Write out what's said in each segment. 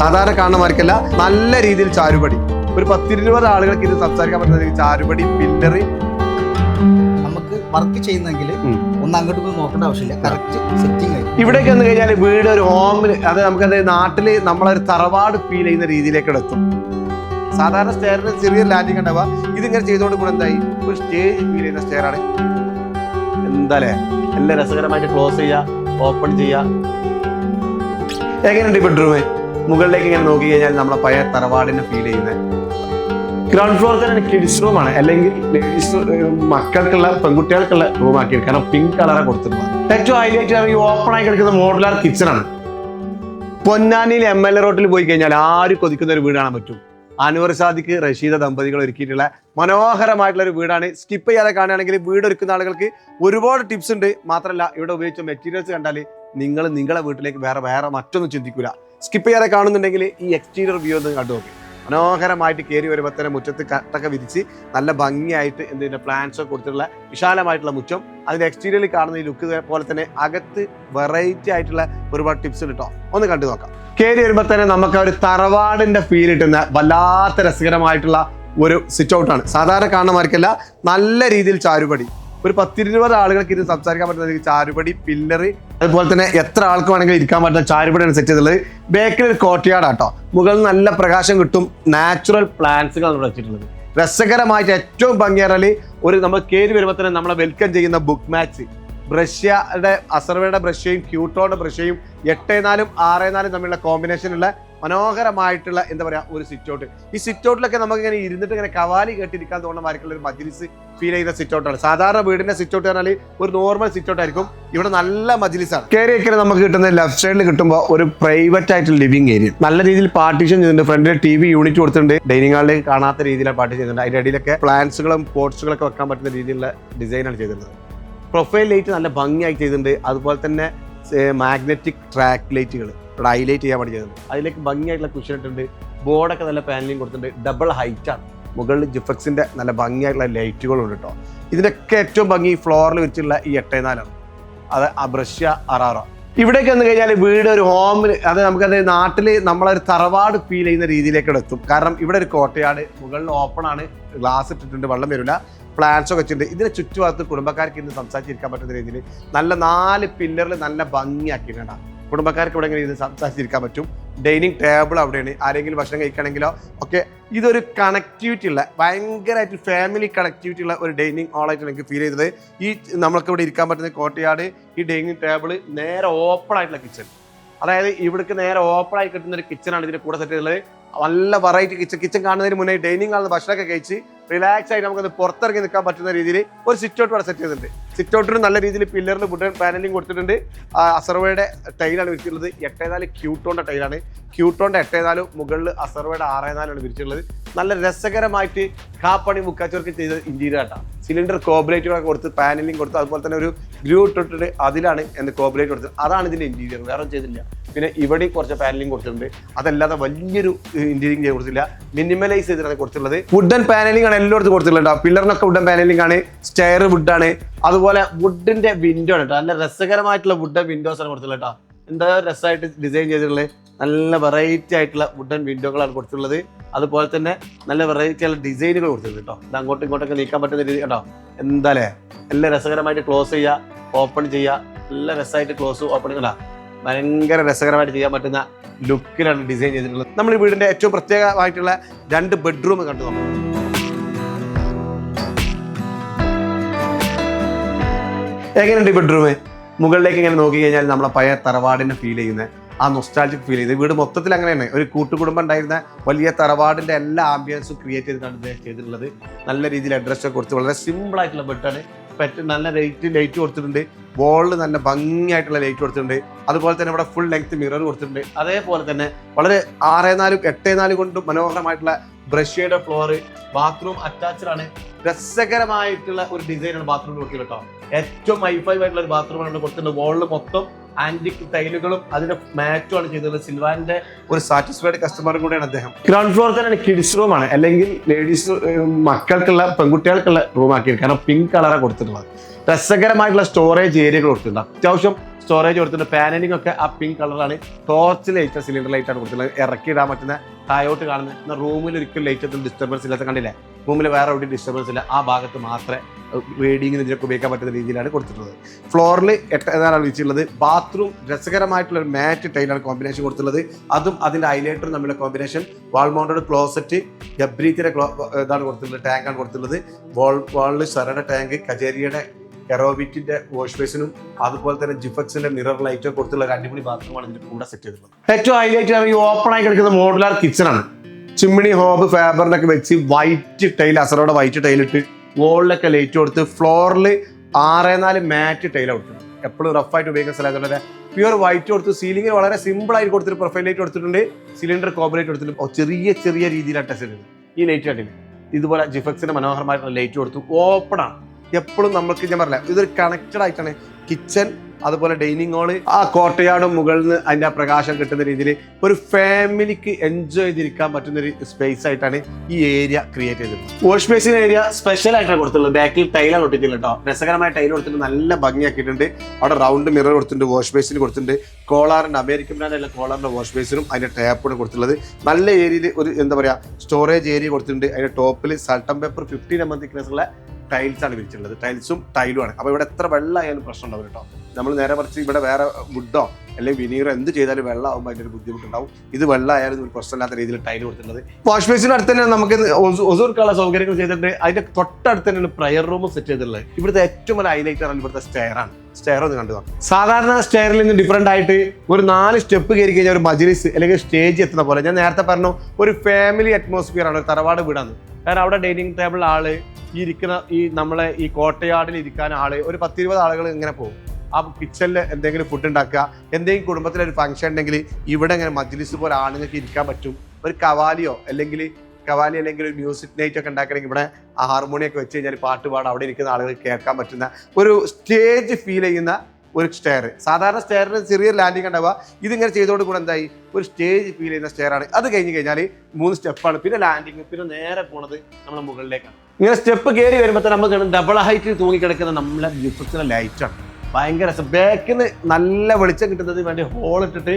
സാധാരണ കാണുന്നമാർക്കല്ല നല്ല രീതിയിൽ ചാരുപടി. ഒരു പത്തിരുപത് ആളുകൾക്ക് ഇത് സംസാരിക്കാൻ പറ്റുന്ന ചാരുപടി പില്ലറി. നമുക്ക് വർക്ക് ചെയ്യുന്നെങ്കിൽ ഒന്ന് അങ്ങോട്ട് പോയി നോക്കേണ്ട ആവശ്യമില്ല. കറക്റ്റ് സെറ്റിംഗ് ആയി ഇവിടേക്ക് വന്നു കഴിഞ്ഞാൽ വീട് ഒരു ഹോമിൽ അത് നമുക്കത് നാട്ടിൽ നമ്മളൊരു തറവാട് ഫീൽ ചെയ്യുന്ന രീതിയിലേക്ക് എടുത്തും സാധാരണ സ്റ്റെയറിന് ചെറിയ ലാൻഡിങ് ഉണ്ടാവുക. ഇതിങ്ങനെ ചെയ്തുകൊണ്ട് കൂടെ എന്തായി? ഒരു സ്റ്റേജ് ഫീൽ ചെയ്യുന്ന സ്റ്റെയർ ആണ്. എന്താലേ? എല്ലാം രസകരമായിട്ട് ക്ലോസ് ചെയ്യുക ഓപ്പൺ ചെയ്യുക. എങ്ങനെയുണ്ട് ഈ ബെഡ്റൂം മുകളിലേക്ക് ഇങ്ങനെ നോക്കി കഴിഞ്ഞാൽ നമ്മളെ പഴയ തറവാടിനെ ഫീൽ ചെയ്യുന്നത്. ഗ്രൗണ്ട് ഫ്ലോർ തന്നെ കിഡ്സ് റൂമാണ് അല്ലെങ്കിൽ ലേഡീസ് മക്കൾക്കുള്ള പെൺകുട്ടികൾക്കുള്ള റൂം ആക്കി കാരണം പിങ്ക് കളറാണ് കൊടുത്തിട്ടുള്ളത്. ഏറ്റവും ഹൈലൈറ്റ് ഈ ഓപ്പൺ ആയി കിടക്കുന്ന മോഡുലാർ കിച്ചൺ ആണ്. പൊന്നാനിയിൽ എം എൽ എ റോട്ടിൽ പോയി കഴിഞ്ഞാൽ ആര് കൊതിക്കുന്ന ഒരു വീടാണ് പറ്റും. അനുവർ സാദിക്ക് റഷീദ ദമ്പതികൾ ഒരുക്കിയിട്ടുള്ള മനോഹരമായിട്ടുള്ള ഒരു വീടാണ്. സ്കിപ്പ് ചെയ്യാതെ കാണുകയാണെങ്കിൽ വീട് ഒരുക്കുന്ന ആളുകൾക്ക് ഒരുപാട് ടിപ്സ് ഉണ്ട്. മാത്രമല്ല ഇവിടെ ഉപയോഗിച്ച മെറ്റീരിയൽസ് കണ്ടാൽ നിങ്ങൾ നിങ്ങളുടെ വീട്ടിലേക്ക് വേറെ വേറെ മറ്റൊന്നും ചിന്തിക്കൂല. സ്കിപ്പ് ചെയ്യാതെ കാണുന്നുണ്ടെങ്കിൽ ഈ എക്സ്റ്റീരിയർ വ്യൂ ഒന്ന് കണ്ടു നോക്കി. മനോഹരമായിട്ട് കയറി വരുമ്പോൾ തന്നെ മുറ്റത്ത് കട്ടൊക്കെ വിരിച്ച് നല്ല ഭംഗിയായിട്ട് എന്തിന്റെ പ്ലാന്റ്സ് ഒക്കെ കൊടുത്തിട്ടുള്ള വിശാലമായിട്ടുള്ള മുറ്റം. അതിന്റെ എക്സ്റ്റീരിയറിൽ കാണുന്ന ഈ ലുക്ക് പോലെ തന്നെ അകത്ത് വെറൈറ്റി ആയിട്ടുള്ള ഒരുപാട് ടിപ്സ് കിട്ടോ ഒന്ന് കണ്ടു നോക്കാം. കയറി വരുമ്പോൾ തന്നെ നമുക്ക് ഒരു തറവാടിന്റെ ഫീൽ കിട്ടുന്ന വല്ലാത്ത രസകരമായിട്ടുള്ള ഒരു സിറ്റ് ഔട്ടാണ് സാധാരണ കാണുന്നമാർക്കല്ല നല്ല രീതിയിൽ ചാരുപടി. ഒരു പത്തിരുപത് ആളുകൾക്ക് ഇരുന്ന് സംസാരിക്കാൻ പറ്റുന്ന ചാരുപടി പില്ലറി അതുപോലെ തന്നെ എത്ര ആൾക്ക് വേണമെങ്കിലും ഇരിക്കാൻ പറ്റുന്ന ചാരുപടിയാണ് സെറ്റ് ചെയ്തിട്ടുള്ളത് ബേക്കിൽ ഒരു കോട്ടയാടാട്ടോ മുകളിൽ നല്ല പ്രകാശം കിട്ടും. നാച്ചുറൽ പ്ലാന്റ്സുകളാണ് ഇവിടെ വെച്ചിട്ടുള്ളത്. രസകരമായിട്ട് ഏറ്റവും ഭംഗിയേറാൽ ഒരു നമ്മൾ കയറി വരുമ്പോൾ തന്നെ നമ്മളെ വെൽക്കം ചെയ്യുന്ന ബുക്ക് മാച്ച് ബ്രഷ്യയുടെ അസർവയുടെ ബ്രഷയും ക്യൂട്ടോയുടെ ബ്രഷയും എട്ട് നാലും ആറ് നാലും തമ്മിലുള്ള കോമ്പിനേഷനുള്ള മനോഹരമായിട്ടുള്ള എന്താ പറയുക ഒരു സിറ്റ് ഔട്ട് ഈ സിറ്റ് ഔട്ടിലൊക്കെ നമുക്ക് ഇങ്ങനെ ഇരുന്നിട്ട് ഇങ്ങനെ കവാലി കേട്ടിരിക്കാൻ തോന്നുന്ന ഒരു മജ്ലിസ് ഫീൽ ചെയ്യുന്ന സിറ്റ് ഔട്ടാണ് സാധാരണ വീടിന്റെ സിറ്റ് ഔട്ട് പറഞ്ഞാൽ ഒരു നോർമൽ സിറ്റ് ഔട്ട് ആയിരിക്കും. ഇവിടെ നല്ല മജ്ലിസാണ് കയറി കയറി നമുക്ക് കിട്ടുന്ന ലെഫ്റ്റ് സൈഡിൽ കിട്ടുമ്പോൾ ഒരു പ്രൈവറ്റ് ആയിട്ട് ലിവിംഗ് ഏരിയ നല്ല രീതിയിൽ പാർട്ടീഷൻ ചെയ്തിട്ടുണ്ട്. ഫ്രണ്ടിൽ ടി വി യൂണിറ്റ് കൊടുത്തിട്ടുണ്ട്. ഡൈനിങ് ഹാളിലേക്ക് കാണാത്ത രീതിയിലാണ് പാർട്ടീഷൻ ചെയ്തിട്ടുണ്ട്. അതിന്റെ അടിയിലൊക്കെ പ്ലാന്റ്സുകളും പോട്ട്സുകളൊക്കെ വെക്കാൻ പറ്റുന്ന രീതിയിലുള്ള ഡിസൈനാണ് ചെയ്തിട്ടുള്ളത്. പ്രൊഫൈൽ ലൈറ്റ് നല്ല ഭംഗിയായി ചെയ്തിട്ടുണ്ട്. അതുപോലെ തന്നെ മാഗ്നറ്റിക് ട്രാക്ക് ലൈറ്റുകൾ ഇവിടെ ഹൈലൈറ്റ് ചെയ്യാൻ വേണ്ടി ചെയ്തത്. അതിലേക്ക് ഭംഗിയായിട്ടുള്ള കുഷൻ ഇട്ടുണ്ട് ബോർഡൊക്കെ നല്ല പാനലിങ് കൊടുത്തിട്ടുണ്ട്. ഡബിൾ ഹൈറ്റാണ് മുകളിൽ ജിഫക്സിന്റെ നല്ല ഭംഗിയായിട്ടുള്ള ലൈറ്റുകളും ഉണ്ട് കേട്ടോ ഇതിനൊക്കെ ഏറ്റവും ഭംഗി ഫ്ലോറിൽ വെച്ചിട്ടുള്ള ഈ എട്ടേ നാലാണ് അത് അബ്രഷ്യ അറാറ. ഇവിടേക്ക് വന്നു കഴിഞ്ഞാൽ വീട് ഒരു ഹോമിൽ അത് നമുക്കത് നാട്ടിൽ നമ്മളൊരു തറവാട് ഫീൽ ചെയ്യുന്ന രീതിയിലേക്ക് എത്തും. കാരണം ഇവിടെ ഒരു കോട്ടയാട് മുകളിൽ ഓപ്പൺ ആണ് ഗ്ലാസ് ഇട്ടിട്ടുണ്ട് വെള്ളം വരില്ല പ്ലാന്റ്സ് ഒക്കെ വെച്ചിട്ടുണ്ട്. ഇതിന് ചുറ്റുഭാഗത്ത് കുടുംബക്കാർക്ക് ഇന്ന് സംസാരിച്ചിരിക്കാൻ പറ്റുന്ന രീതിയിൽ നല്ല നാല് പില്ലറിൽ നല്ല ഭംഗിയാക്കിയിട്ടുണ്ട് കുടുംബക്കാർക്ക് ഇവിടെ ഇങ്ങനെ ഇരുന്ന് സംസാരിച്ചിരിക്കാൻ പറ്റും. ഡൈനിങ് ടേബിൾ അവിടെയാണ്. ആരെങ്കിലും ഭക്ഷണം കഴിക്കണമെങ്കിലോ ഒക്കെ ഇതൊരു കണക്ടിവിറ്റി ഉള്ള ഭയങ്കരമായിട്ട് ഫാമിലി കണക്ടിവിറ്റി ഉള്ള ഒരു ഡൈനിങ് ഹാളായിട്ട് എനിക്ക് ഫീൽ ചെയ്തത്. ഈ നമ്മൾക്ക് ഇവിടെ ഇരിക്കാൻ പറ്റുന്ന കോട്ടയാട് ഈ ഡൈനിങ് ടേബിൾ നേരെ ഓപ്പൺ ആയിട്ടുള്ള കിച്ചൺ അതായത് ഇവിടേക്ക് നേരെ ഓപ്പൺ ആയി കിട്ടുന്ന ഒരു കിച്ചണാണ് ഇതിന്റെ കൂടെ സെറ്റ് ചെയ്തിട്ടുള്ളത്. നല്ല വെറൈറ്റി കിച്ചൺ കിച്ചൺ കാണുന്നതിന് മുന്നേ ഡൈനിങ് കാണുന്ന ഭക്ഷണമൊക്കെ കഴിച്ച് റിലാക്സ് ആയിട്ട് നമുക്കത് പുറത്തിറങ്ങി നിൽക്കാൻ പറ്റുന്ന രീതിയിൽ ഒരു സിറ്റ് ഔട്ട് ഇവിടെ സെറ്റ് ചെയ്തിട്ടുണ്ട്. സിറ്റ് ഔട്ടിന് നല്ല രീതിയിൽ പില്ലറിന് വുഡൻ പാനലിംഗ് കൊടുത്തിട്ടുണ്ട്. അസർവയുടെ ടൈലാണ് വിരിച്ചിട്ടുള്ളത്. എട്ടേനാല് ക്യൂട്ടോണ്ട ടൈലാണ് ക്യൂട്ടോണ്ട എട്ടേനാലും മുകളിൽ അസർവയുടെ ആറേനാലാണ് വിരിച്ചിട്ടുള്ളത്. നല്ല രസകരമായിട്ട് കാപ്പണി മുക്കാച്ചവർക്ക് ചെയ്ത ഇന്റീരിയർ ആട്ടാണ് സിലിണ്ടർ കോബറേറ്റുകളൊക്കെ കൊടുത്ത് പാനലിംഗ് കൊടുത്ത് അതുപോലെ തന്നെ ഒരു ഗ്രൂ ഇട്ടിട്ട് അതിലാണ് എന്ത് കോബറേറ്റ് കൊടുത്തത്. അതാണ് ഇതിന്റെ ഇന്റീരിയർ വേറെ ചെയ്തില്ല. പിന്നെ ഇവിടെ കുറച്ച് പാനലിംഗ് കൊടുത്തിട്ടുണ്ട്. അതല്ലാതെ വലിയൊരു ഇന്റീരിയർ ചെയ്ത് കൊടുത്തില്ല. മിനിമലൈസ് ചെയ്തിട്ടാണ് കൊടുത്തിട്ടുള്ളത്. വുഡൻ പാനലിംഗ് ആണ് എല്ലായിടത്തും കൊടുത്തിട്ടുള്ളത് പില്ലറിനൊക്കെ വുഡൻ പാനലിംഗ് ആണ് സ്റ്റെയർ വുഡാണ് അതുപോലെ വുഡിന്റെ വിൻഡോ ആണ് കേട്ടോ. നല്ല രസകരമായിട്ടുള്ള വുഡൻ വിൻഡോസ് ആണ് കൊടുത്തിട്ടുള്ളത് കേട്ടോ. എന്താ രസമായിട്ട് ഡിസൈൻ ചെയ്തിട്ടുള്ളത്? നല്ല വെറൈറ്റി ആയിട്ടുള്ള വുഡൻ വിൻഡോകളാണ് കൊടുത്തിട്ടുള്ളത്. അതുപോലെ തന്നെ നല്ല വെറൈറ്റി ആയിട്ടുള്ള ഡിസൈനുകൾ കൊടുത്തിട്ടുണ്ട് കേട്ടോ. ഇത് അങ്ങോട്ടും ഇങ്ങോട്ടൊക്കെ നീക്കാൻ പറ്റുന്ന രീതി കേട്ടോ. എന്താ അല്ലേ? എല്ലാം രസകരമായിട്ട് ക്ലോസ് ചെയ്യുക ഓപ്പൺ ചെയ്യുക. നല്ല രസമായിട്ട് ക്ലോസ് ഓപ്പൺ ചെയ്യണ്ട ഭയങ്കര രസകരമായിട്ട് ചെയ്യാൻ പറ്റുന്ന ലുക്കിലാണ് ഡിസൈൻ ചെയ്തിട്ടുള്ളത്. നമ്മൾ ഈ വീടിന്റെ ഏറ്റവും പ്രത്യേകമായിട്ടുള്ള രണ്ട് ബെഡ്റൂം കണ്ടു നോക്കാം. എങ്ങനെയുണ്ട് ഈ ബെഡ്റൂം മുകളിലേക്ക് ഇങ്ങനെ നോക്കി കഴിഞ്ഞാൽ നമ്മളെ പഴയ തറവാടിനെ ഫീൽ ചെയ്യുന്നത് ആ നൊസ്റ്റാൾജിക് ഫീൽ ചെയ്ത് വീട് മൊത്തത്തിൽ അങ്ങനെയാണ്. ഒരു കൂട്ടുകുടുംബം ഉണ്ടായിരുന്ന വലിയ തറവാടിന്റെ എല്ലാ ആംബിയൻസും ക്രിയേറ്റ് ചെയ്തിട്ടാണ് ഇത് ചെയ്തിട്ടുള്ളത്. നല്ല രീതിയിൽ അഡ്രസ്സ് കൊടുത്ത് വളരെ സിമ്പിൾ ആയിട്ടുള്ള ബെഡാണ് പെറ്റ് നല്ല ലൈറ്റ് ലൈറ്റ് കൊടുത്തിട്ടുണ്ട്. വോളിൽ നല്ല ഭംഗിയായിട്ടുള്ള ലൈറ്റ് കൊടുത്തിട്ടുണ്ട്. അതുപോലെ തന്നെ ഇവിടെ ഫുൾ ലെങ്ത് മിറർ കൊടുത്തിട്ടുണ്ട്. അതേപോലെ തന്നെ വളരെ ആറേ നാലും എട്ടേ നാലും കൊണ്ടും മനോഹരമായിട്ടുള്ള ബ്രഷയുടെ ഫ്ലോർ ബാത്റൂം അറ്റാച്ച്ഡ് ആണ്. രസകരമായിട്ടുള്ള ഒരു ഡിസൈനാണ് ബാത്റൂമിൽ കൊടുത്തത് കേട്ടോ. ഏറ്റവും ഹൈഫൈ ആയിട്ടുള്ള ഒരു ബാത്റൂമാണ് കൊടുത്തിട്ടുണ്ട് വോളിൽ മൊത്തം ആന്റിക് ടൈലുകളും അതിന്റെ മാറ്റും ആണ് ചെയ്തത് സിൽവാന്റെ ഒരു സാറ്റിസ്ഫൈഡ് കസ്റ്റമറും കൂടെയാണ് അദ്ദേഹം. ഗ്രൗണ്ട് ഫ്ലോർ തന്നെ കിഡ്സ് റൂം ആണ്. അല്ലെങ്കിൽ ലേഡീസ് മക്കൾക്കുള്ള പെൺകുട്ടികൾക്കുള്ള റൂം ആക്കിയത് കാരണം പിങ്ക് കളറാണ് കൊടുത്തിട്ടുള്ളത്. രസകരമായിട്ടുള്ള സ്റ്റോറേജ് ഏരിയകൾ കൊടുത്തിട്ടുണ്ട്. അത്യാവശ്യം സ്റ്റോറേജ് കൊടുത്തിട്ടുണ്ട്. പാനലിംഗ് ഒക്കെ ആ പിങ്ക് കളറാണ് ടോർച്ച് ലൈറ്റ് സിലിണ്ടർ ലൈറ്റ് ആണ് കൊടുത്തിട്ടുള്ളത്. ഇറക്കി ഇടാൻ പറ്റുന്ന തായോട്ട് കാണുന്ന റൂമിൽ ഒരിക്കലും ലൈറ്റ് ഒന്നും ഡിസ്റ്റർബൻസ് ഇല്ലാത്ത കണ്ടില്ലേ? റൂമിൽ വേറെ എവിടെയും ഡിസ്റ്റർബൻസ് ഇല്ല. ആ ഭാഗത്ത് മാത്രമേ റീഡിങ്ങിന് ഇതിനൊക്കെ ഉപയോഗിക്കാൻ പറ്റുന്ന രീതിയിലാണ് കൊടുത്തിട്ടുള്ളത്. ഫ്ലോറിൽ എന്നാണ് വിളിച്ചിട്ടുള്ളത് ബാത്റൂം രസകരമായിട്ടുള്ള ഒരു മാറ്റ് ടൈലാണ് കോമ്പിനേഷൻ കൊടുത്തിട്ടുള്ളത്. അതും അതിന്റെ ഹൈലൈറ്ററും തമ്മിലുള്ള കോമ്പിനേഷൻ വാൾ മൗണ്ടഡ് ക്ലോസറ്റ് ഗബ്രീത്തിന്റെ ഇതാണ് കൊടുത്തിട്ടുള്ളത്. ടാങ്കാണ് കൊടുത്തിട്ടുള്ളത്. വാൾ വാളിൽ സരയുടെ ടാങ്ക് കജേരിയുടെ കെറോവിറ്റിന്റെ വാഷ് ബേസിനും അതുപോലെ തന്നെ ജിഫക്സിന്റെ മിറർ ലൈറ്റോ കൊടുത്തുള്ള ഒരു അടിപൊളി ബാത്റൂമാണ് ഇതിന്റെ കൂടെ സെറ്റ് ചെയ്തിട്ടുള്ളത്. ഏറ്റവും ഹൈലൈറ്റ് ഈ ഓപ്പൺ ആയി കിടക്കുന്ന മോഡുലാർ കിച്ചൺ ആണ്. ചിമ്മിണി ഹോബ് ഫാബറിനൊക്കെ വെച്ച് വൈറ്റ് ടൈൽ അസറോടെ വൈറ്റ് ടൈലിട്ട് വോളിലൊക്കെ ലൈറ്റ് കൊടുത്ത് ഫ്ലോറിൽ ആറേ നാല് മാറ്റ് ടൈൽ കൊടുത്തിട്ടുണ്ട് എപ്പോഴും റഫായിട്ട് ഉപയോഗിക്കുന്ന സ്ഥലം പ്യുവർ വൈറ്റ് കൊടുത്ത് സീലിംഗിൽ വളരെ സിമ്പിൾ ആയിട്ട് കൊടുത്തിട്ട് പ്രൊഫൈൽ ലൈറ്റ് കൊടുത്തിട്ടുണ്ട്. സിലിണ്ടർ കോബറേറ്റ് കൊടുത്തിട്ടുണ്ട് ചെറിയ ചെറിയ രീതിയിലാണ് ടെസ്റ്റ് ചെയ്തത്. ഈ ലൈറ്റ് കണ്ടില്ല? ഇതുപോലെ ജിഫക്സിന്റെ മനോഹരമായിട്ടുള്ള ലൈറ്റ് കൊടുത്തു. ഓപ്പൺ ആണ്. എപ്പോഴും നമ്മൾക്ക് ഞാൻ പറഞ്ഞില്ല ഇതൊരു കണക്റ്റഡ് ആയിട്ടാണ്. കിച്ചൺ അതുപോലെ ഡൈനിങ് ഹാൾ ആ കോട്ടയാടും മുകളിൽ നിന്ന് അതിന്റെ ആ പ്രകാശം കിട്ടുന്ന രീതിയിൽ ഒരു ഫാമിലിക്ക് എൻജോയ് ചെയ്തിരിക്കാൻ പറ്റുന്ന ഒരു സ്പേസ് ആയിട്ടാണ് ഈ ഏരിയ ക്രിയേറ്റ് ചെയ്തത്. വാഷ് ബേസിൻ ഏരിയ സ്പെഷ്യൽ ആയിട്ടാണ് കൊടുത്തിട്ടുള്ളത്. ബാക്കിൽ ടൈലാണ് കൊടുത്തിട്ടില്ല കേട്ടോ. രസകരമായ ടൈൽ കൊടുത്തിട്ട് നല്ല ഭംഗിയാക്കിയിട്ടുണ്ട്. അവിടെ റൗണ്ട് മിറർ കൊടുത്തിട്ടുണ്ട് വാഷ് ബേസിന് കൊടുത്തിട്ടുണ്ട്. കോളാറിന്റെ അമേരിക്കൻ ബ്രാൻഡുള്ള കോളാറിന്റെ വാഷ് ബേസിനും അതിന്റെ ടാപ്പാണ് കൊടുത്തിട്ടുള്ളത്. നല്ല ഏരിയയിൽ ഒരു എന്താ പറയുക സ്റ്റോറേജ് ഏരിയ കൊടുത്തിട്ടുണ്ട്. അതിന്റെ ടോപ്പിൽ സൾട്ടം paper fifteen M M thickness ഉള്ള ടൈൽസ് ആണ് വിരിച്ചിട്ടുള്ളത്. ടൈൽസും ടൈലുമാണ് അപ്പോൾ അപ്പൊ ഇവിടെ എത്ര വെള്ളമായാലും പ്രശ്നം ഉണ്ടാവും കേട്ടോ. നമ്മൾ നേരെ മറിച്ച് ഇവിടെ വേറെ വുഡോ അല്ലെങ്കിൽ വിനീറോ എന്ത് ചെയ്താലും വെള്ളമാകുമ്പോൾ അതിന്റെ ഒരു ബുദ്ധിമുട്ടുണ്ടാവും. ഇത് വെള്ളമായാലും ഒരു പ്രശ്നമില്ലാത്ത രീതിയിൽ ടൈൽ കൊടുത്തിട്ടുള്ളത്. വാഷ് ബേസിന് അടുത്ത് തന്നെ നമുക്ക് ഒസൂർക്കുള്ള സൗകര്യങ്ങൾ ചെയ്തിട്ടുണ്ട്. അതിന്റെ തൊട്ടടുത്ത് തന്നെയാണ് പ്രയർ റൂം സെറ്റ് ചെയ്തിട്ടുള്ളത്. ഇവിടുത്തെ ഏറ്റവും വലിയ ഹൈലൈറ്റ് ആണ് ഇവിടുത്തെ സ്റ്റെയർ ആണ്. സ്റ്റെയർ ഒന്ന് കണ്ടു. സാധാരണ സ്റ്റെയറിൽ നിന്ന് ഡിഫറെന്റ് ആയിട്ട് ഒരു നാല് സ്റ്റെപ്പ് കയറി കഴിഞ്ഞാൽ ഒരു മജ്ലിസ് അല്ലെങ്കിൽ സ്റ്റേജ് എത്തുന്ന പോലെ. ഞാൻ നേരത്തെ പറഞ്ഞു ഒരു ഫാമിലി അറ്റ്മോസ്ഫിയർ ആണ് ഒരു തറവാട് വീടാണ്. കാരണം അവിടെ ഡൈനിങ് ടേബിൾ ആൾ ഈ ഇരിക്കുന്ന ഈ നമ്മളെ ഈ കോട്ടയാടിൽ ഇരിക്കാൻ ആൾ ഒരു പത്തിരുപത് ആളുകൾ ഇങ്ങനെ പോകും. ആ കിച്ചണിൽ എന്തെങ്കിലും ഫുഡ് ഉണ്ടാക്കുക എന്തെങ്കിലും കുടുംബത്തിലെ ഒരു ഫംഗ്ഷൻ ഉണ്ടെങ്കിൽ ഇവിടെ ഇങ്ങനെ മജ്ലിസ് പോലെ ആണുങ്ങൾക്ക് ഇരിക്കാൻ പറ്റും. ഒരു കവാലിയോ അല്ലെങ്കിൽ കവാലി അല്ലെങ്കിൽ ഒരു മ്യൂസിക് നൈറ്റ് ഒക്കെ ഉണ്ടാക്കണമെങ്കിൽ ഇവിടെ ഹാർമോണിയൊക്കെ വെച്ച് കഴിഞ്ഞാൽ പാട്ട് പാടാം അവിടെ ഇരിക്കുന്ന ആളുകൾ കേൾക്കാൻ പറ്റുന്ന ഒരു സ്റ്റേജ് ഫീൽ ചെയ്യുന്ന ഒരു സ്റ്റെയർ സാധാരണ സ്റ്റെയറിന് ചെറിയ ലാൻഡിങ് ഉണ്ടാവുക. ഇതിങ്ങനെ ചെയ്തോട് കൂടെ എന്തായി? ഒരു സ്റ്റേജ് ഫീൽ ചെയ്യുന്ന സ്റ്റെയർ ആണ്. അത് കഴിഞ്ഞ് കഴിഞ്ഞാൽ മൂന്ന് സ്റ്റെപ്പാണ് പിന്നെ ലാൻഡിങ് പിന്നെ നേരെ പോണത് നമ്മുടെ മുകളിലേക്കാണ്. ഇങ്ങനെ സ്റ്റെപ്പ് കയറി വരുമ്പോൾ തന്നെ നമുക്ക് ഡബിൾ ഹൈറ്റിൽ തൂങ്ങിക്കിടക്കുന്ന നമ്മളെ ബ്യൂട്ടിഫുൾ ലൈറ്റാണ് ഭയങ്കര രസം. ബാക്കിന് നല്ല വെളിച്ചം കിട്ടുന്നതിന് വേണ്ടി ഹോൾ ഇട്ടിട്ട്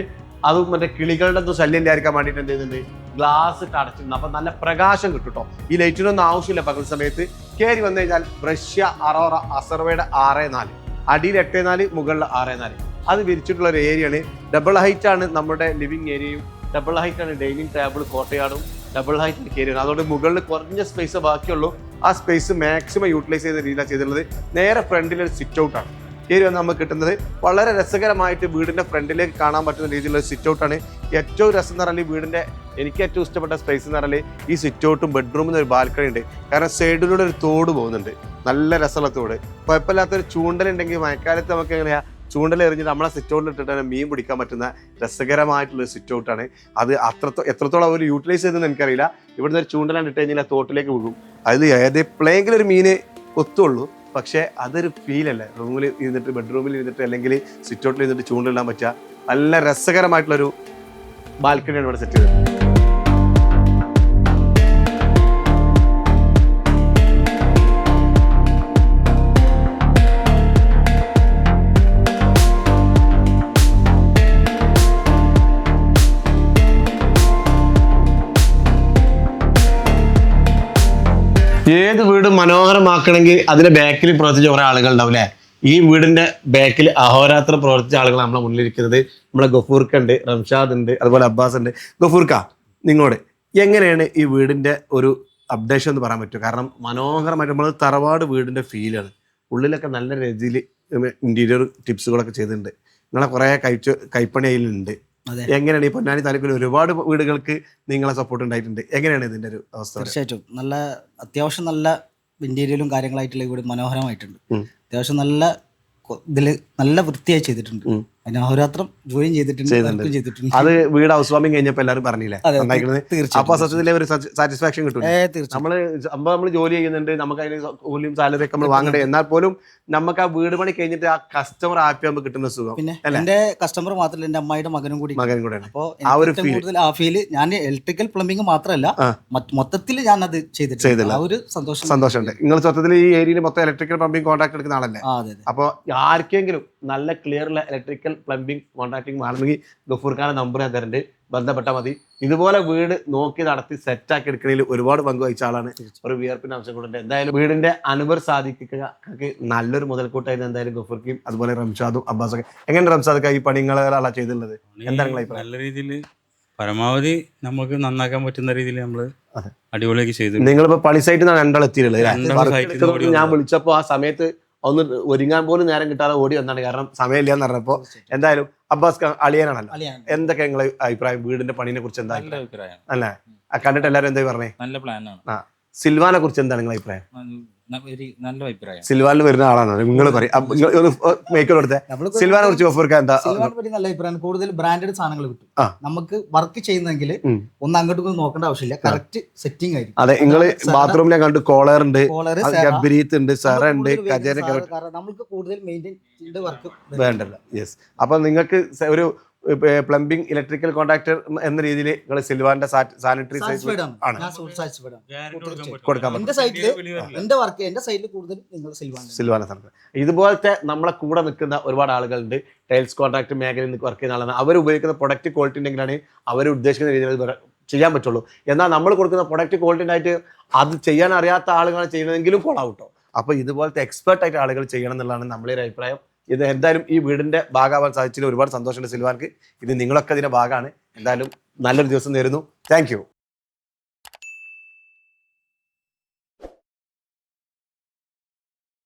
അതും മറ്റേ കിളികളുടെ ഒന്നും ശല്യം ഇല്ലായിരിക്കാൻ വേണ്ടിയിട്ട് എന്ത് ചെയ്യുന്നുണ്ട്? ഗ്ലാസ് ഇട്ട് അടച്ചിട്ടുണ്ട്. അപ്പൊ നല്ല പ്രകാശം കിട്ടും ഈ ലൈറ്റിനൊന്നും ആവശ്യമില്ല പകൽ സമയത്ത്. കയറി വന്നു കഴിഞ്ഞാൽ ബ്രഷ്യ അറോറ അസർവയുടെ ആറ് നാല്. അടിയിൽ എട്ട് നാല് മുകളിൽ ആറ് നാല്. അത് വിരിച്ചിട്ടുള്ള ഒരു ഏരിയയാണ് ഡബിൾ ഹൈറ്റ് ആണ് നമ്മുടെ ലിവിങ് ഏരിയയും ഡബിൾ ഹൈറ്റ് ആണ് ഡൈനിങ് ടേബിൾ കോട്ടയാടും ഡബിൾ ഹൈറ്റ് കയറിയാണ് അതുകൊണ്ട് മുകളിൽ കുറഞ്ഞ സ്പേസ് ബാക്കിയുള്ളൂ. ആ സ്പേസ് മാക്സിമം യൂട്ടിലൈസ് ചെയ്ത രീതിയിലാണ് ചെയ്തിട്ടുള്ളത്. നേരെ ഫ്രണ്ടിൽ ഒരു സിറ്റ് ഔട്ട് കയറി വന്ന് നമുക്ക് കിട്ടുന്നത്. വളരെ രസകരമായിട്ട് വീടിന്റെ ഫ്രണ്ടിലേക്ക് കാണാൻ പറ്റുന്ന രീതിയിലുള്ള സിറ്റ് ഔട്ടാണ് ഏറ്റവും രസം എന്ന് പറഞ്ഞാൽ വീടിന്റെ എനിക്ക് ഏറ്റവും ഇഷ്ടപ്പെട്ട സ്പേസ് എന്ന് പറഞ്ഞാൽ ഈ സിറ്റ് ഔട്ടും ബെഡ്റൂമിൽ ഒരു ബാൽക്കണി ഉണ്ട്. കാരണം സൈഡിലൂടെ ഒരു തോട് പോകുന്നുണ്ട്. നല്ല രസമുള്ള തോട്. കുഴപ്പമില്ലാത്തൊരു ചൂണ്ടലുണ്ടെങ്കിൽ മഴക്കാലത്ത് നമുക്ക് എങ്ങനെയാണ് ചൂണ്ടൽ എറിഞ്ഞിട്ട് നമ്മളെ സിറ്റ് ഔട്ടിൽ ഇട്ടിട്ട് മീൻ പിടിക്കാൻ പറ്റുന്ന രസകരമായിട്ടുള്ള സിറ്റ് ഔട്ടാണ് അത് അത്ര എത്രത്തോളം അവർ യൂട്ടിലൈസ് ചെയ്തെന്ന് എനിക്കറിയില്ല. ഇവിടുന്ന് ഒരു ചൂണ്ടലാണ് ഇട്ട് കഴിഞ്ഞാൽ തോട്ടിലേക്ക് വിഴും. അതിൽ ഏതെപ്പോഴെങ്കിലും ഒരു മീൻ ഒത്തുള്ളൂ. പക്ഷേ അതൊരു ഫീൽ അല്ലേ? റൂമിൽ ഇരുന്നിട്ട് ബെഡ്റൂമിൽ ഇരുന്നിട്ട് അല്ലെങ്കിൽ സിറ്റ് ഔട്ടിൽ ഇരുന്നിട്ട് ചൂണ്ടിടാൻ പറ്റുക. നല്ല രസകരമായിട്ടുള്ളൊരു ബാൽക്കണിയാണ് ഇവിടെ സെറ്റ് ചെയ്തത്. ഏത് വീട് മനോഹരമാക്കണമെങ്കിൽ അതിന്റെ ബാക്കിൽ പ്രവർത്തിച്ച കുറെ ആളുകൾ ഉണ്ടാവും അല്ലേ ഈ വീടിന്റെ ബാക്കിൽ അഹോരാത്ര പ്രവർത്തിച്ച ആളുകൾ നമ്മളെ മുന്നിലിരിക്കുന്നത്. നമ്മളെ ഗഫൂർക്ക ഉണ്ട് റംഷാദ് ഉണ്ട് അതുപോലെ അബ്ബാസ് ഉണ്ട്. ഗഫൂർക്ക നിങ്ങളോട് എങ്ങനെയാണ് ഈ വീടിന്റെ ഒരു അപ്ഡേഷൻ എന്ന് പറയാൻ പറ്റും കാരണം മനോഹരമായിട്ട് നമ്മൾ തറവാട് വീടിന്റെ ഫീലാണ് ഉള്ളിലൊക്കെ നല്ല രീതിയിൽ ഇന്റീരിയർ ടിപ്സുകളൊക്കെ ചെയ്തിട്ടുണ്ട്. നിങ്ങളെ കുറെ കഴിച്ച കൈപ്പണി അതിലുണ്ട് അതെ എങ്ങനെയാണ് ഈ പൊന്നാനി താലൂക്കിൽ ഒരുപാട് വീടുകൾക്ക് നിങ്ങളെ സപ്പോർട്ട് ഉണ്ടായിട്ടുണ്ട്? എങ്ങനെയാണ് ഇതിന്റെ ഒരു അവസ്ഥ? തീർച്ചയായിട്ടും. നല്ല അത്യാവശ്യം നല്ല ഇന്റീരിയലും കാര്യങ്ങളായിട്ടുള്ള വീട് മനോഹരമായിട്ടുണ്ട്. അത്യാവശ്യം നല്ല ഇതിൽ നല്ല വൃത്തിയായി ചെയ്തിട്ടുണ്ട്. അതിന് അഹോരാത്രം ജോയിൻ ചെയ്തിട്ടുണ്ട് ചെയ്തിട്ടുണ്ട്. അത് വീട് ഹൗസ് വാമിങ് കഴിഞ്ഞപ്പോ എല്ലാവരും പറഞ്ഞില്ലേ? അപ്പൊ സത്യത്തിലെ ഒരു സാറ്റിസ്ഫാക്ഷൻ കിട്ടും. നമ്മൾ അപ്പൊ നമ്മൾ ജോലി ചെയ്യുന്നുണ്ട്. നമുക്ക് അതിന് കൂലിയും സാലറി ഒക്കെ നമ്മൾ വാങ്ങണ്ടേ? എന്നാൽ പോലും നമുക്ക് ആ വീട് പണി കഴിഞ്ഞിട്ട് ആ കസ്റ്റമർ ഹാപ്പി ആകുമ്പോൾ കിട്ടുന്ന സുഖം. പിന്നെ? എന്റെ കസ്റ്റമർ മാത്രമല്ല എന്റെ അമ്മയുടെ മകനും കൂടി. മകനും കൂടെ അപ്പോ ആ ഒരു കൂടുതൽ ആ ഫീൽ ഞാൻ ഇലക്ട്രിക്കൽ പ്ലംബിംഗ് മാത്രമല്ല. മൊത്തത്തിൽ ഞാൻ അത് ചെയ്തിട്ടുണ്ട്. ആ ഒരു സന്തോഷം. സന്തോഷമുണ്ട്. നിങ്ങൾ സത്യത്തിൽ ഈ ഏരിയയിൽ മൊത്തം ഇലക്ട്രിക്കൽ പ്ലംബിംഗ് കോൺട്രാക്ട് എടുക്കുന്ന ആളല്ലേ? അപ്പൊ അപ്പോൾ ആർക്കെങ്കിലും നല്ല ക്ലിയർ ഉള്ള ഇലക്ട്രിക്കൽ പ്ലംബിംഗ് കോൺട്രാക്ടിങ് വേണമെങ്കിൽ ഗഫൂർ ഖാന്റെ നമ്പർ ഞാൻ തരണ്ട്. ബന്ധപ്പെട്ടാൽ മതി. ഇതുപോലെ വീട് നോക്കി നടത്തി സെറ്റാക്കി എടുക്കുന്നതിൽ ഒരുപാട് പങ്ക് വഹിച്ച ആളാണ്. ഒരു വിയർപ്പിന്റെ അംശം കൊണ്ടുണ്ട് എന്തായാലും വീടിന്റെ അനുഭർ സാധിക്കുക നല്ലൊരു മുതൽക്കൂട്ടായിരുന്നു എന്തായാലും ഗഫൂർക്കും അതുപോലെ റംഷാദും അബ്ബാസൊക്കെ. എങ്ങനെ റംഷാദൊക്കെ ഈ പണികളാണ് ചെയ്തുള്ളത് എന്താണ് നല്ല രീതിയിൽ പരമാവധി നമുക്ക് നന്നാക്കാൻ പറ്റുന്ന രീതിയിൽ നമ്മൾ. അടിപൊളിയാക്കി ചെയ്തു. നിങ്ങളിപ്പോ പണി സൈറ്റിൽ നിന്നാണ് രണ്ടാൾ എത്തിയിട്ടുള്ളത് ഞാൻ വിളിച്ചപ്പോൾ വിളിച്ചപ്പോ ആ സമയത്ത് ഒന്ന് ഒരുങ്ങാൻ പോലും നേരം കിട്ടാതെ ഓടി വന്നാണ്. കാരണം സമയമില്ല എന്ന് പറഞ്ഞപ്പോ എന്തായാലും അബ്ബാസ് അളിയനാണല്ലോ. എന്തൊക്കെ നിങ്ങളെ അഭിപ്രായം? വീടിന്റെ പണിനെ കുറിച്ച് എന്താ അഭിപ്രായം? അല്ലേ? കണ്ടിട്ട് എല്ലാവരും എന്തായി പറഞ്ഞേ? നല്ല പ്ലാനാണ്. സിൽവാനെ കുറിച്ച് എന്താണ് നിങ്ങളെ അഭിപ്രായം? നല്ല അഭിപ്രായം. സിൽവാനിൽ വരുന്ന ആളാണ്. നിങ്ങൾ പറയും. മേക്കോട് സിൽവാനെ കുറിച്ച് ഓഫർക്ക് എന്താ? സിൽവാനെ പറ്റി നല്ല അഭിപ്രായം. കൂടുതൽ ബ്രാൻഡഡ് സാധനങ്ങൾ കിട്ടും. നമുക്ക് വർക്ക് ചെയ്യുന്നെങ്കിൽ ഒന്ന് അങ്ങോട്ട് നോക്കേണ്ട ആവശ്യമില്ല. കറക്റ്റ് സെറ്റിംഗ് ആയിരിക്കും. അതെ നിങ്ങൾ ബാത്റൂമിലെ ബാത്റൂമിൽ കണ്ട് കോളർ ഉണ്ട്. ഗബ്രീത്ത് ഉണ്ട് സെറ ഉണ്ട് കജേര നമുക്ക് കൂടുതൽ മെയിന്റെയിൻ ചെയ്ത് വർക്ക് വേണ്ടല്ല. യെസ് അപ്പൊ നിങ്ങൾക്ക് ഒരു പ്ലംബിംഗ് ഇലക്ട്രിക്കൽ കോൺട്രാക്ടർ എന്ന രീതിയിൽ നിങ്ങൾ സിൽവാന്റെ സാനിറ്ററി ആണ്. കൊടുക്കാൻ. എന്റെ വർക്ക് എന്റെ സൈറ്റിൽ കൂടുതൽ നിങ്ങൾ സിൽവാൻ സിൽവാന ഇതുപോലത്തെ നമ്മളെ കൂടെ നിൽക്കുന്ന ഒരുപാട് ആളുകളുണ്ട്. ടൈൽസ് കോൺട്രാക്ട് മേഖലയിൽ നിന്ന് വർക്ക് ചെയ്യുന്ന ആളാണ് അവർ ഉപയോഗിക്കുന്ന പ്രൊഡക്റ്റ് ക്വാളിറ്റി ഉണ്ടെങ്കിലാണ് അവർ ഉദ്ദേശിക്കുന്ന രീതിയിൽ ചെയ്യാൻ പറ്റുള്ളൂ. എന്നാൽ നമ്മൾ കൊടുക്കുന്ന പ്രൊഡക്റ്റ് ക്വാളിറ്റി ആയിട്ട് അത് ചെയ്യാൻ അറിയാത്ത ആളുകൾ ചെയ്യുന്നതെങ്കിലും കോളാവട്ടോ അപ്പൊ ഇതുപോലത്തെ എക്സ്പെർട്ട് ആയിട്ട് ആളുകൾ ചെയ്യണം എന്നുള്ളതാണ് നമ്മളെ ഒരു അഭിപ്രായം. ഇത് എന്തായാലും ഈ വീടിന്റെ ഭാഗമാവാൻ സാധിച്ചതിൽ ഒരുപാട് സന്തോഷമുണ്ട് സിൽവാൻക്ക്. ഇത് നിങ്ങളൊക്കെ ഇതിന്റെ ഭാഗമാണ്. എന്തായാലും നല്ലൊരു ദിവസം നേരുന്നു. താങ്ക്